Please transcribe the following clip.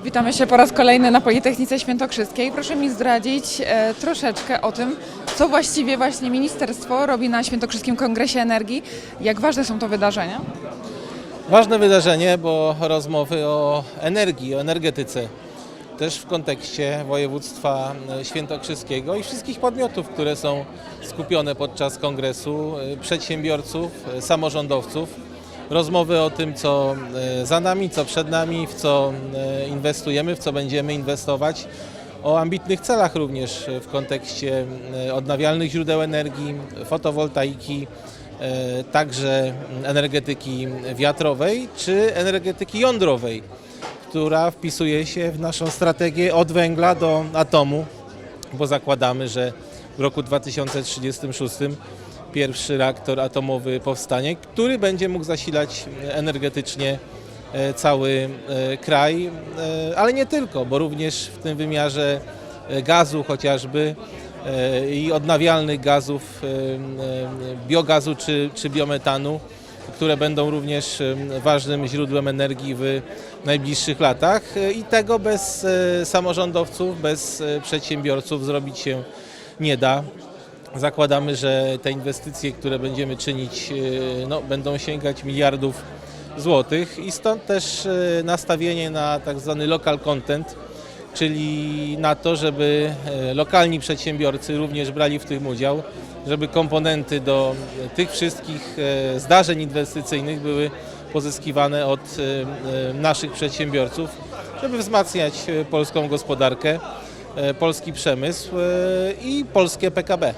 Witamy się po raz kolejny na Politechnice Świętokrzyskiej. Proszę mi zdradzić e, troszeczkę o tym, co właściwie właśnie ministerstwo robi na Świętokrzyskim Kongresie Energii. Jak ważne są to wydarzenia? Ważne wydarzenie, bo rozmowy o energii, o energetyce. Też w kontekście województwa e, świętokrzyskiego i wszystkich podmiotów, które są skupione podczas kongresu, e, przedsiębiorców, e, samorządowców. Rozmowy o tym, co e, za nami, co przed nami, w co e, inwestujemy, w co będziemy inwestować. O ambitnych celach również w kontekście e, odnawialnych źródeł energii, fotowoltaiki, także energetyki wiatrowej czy energetyki jądrowej, która wpisuje się w naszą strategię od węgla do atomu, bo zakładamy, że w roku 2036 pierwszy reaktor atomowy powstanie, który będzie mógł zasilać energetycznie e, cały e, kraj, e, ale nie tylko, bo również w tym wymiarze e, gazu chociażby e, i odnawialnych gazów, e, e, biogazu czy, czy biometanu, które będą również e, ważnym źródłem energii w najbliższych latach E, i tego bez e, samorządowców, bez e, przedsiębiorców zrobić się nie da. Zakładamy, że te inwestycje, które będziemy czynić, e, no, będą sięgać miliardów złotych i stąd też e, nastawienie na tak zwany local content, czyli na to, żeby e, lokalni przedsiębiorcy również brali w tym udział, żeby komponenty do tych wszystkich zdarzeń inwestycyjnych były pozyskiwane od naszych przedsiębiorców, żeby wzmacniać polską gospodarkę, polski przemysł i polskie PKB.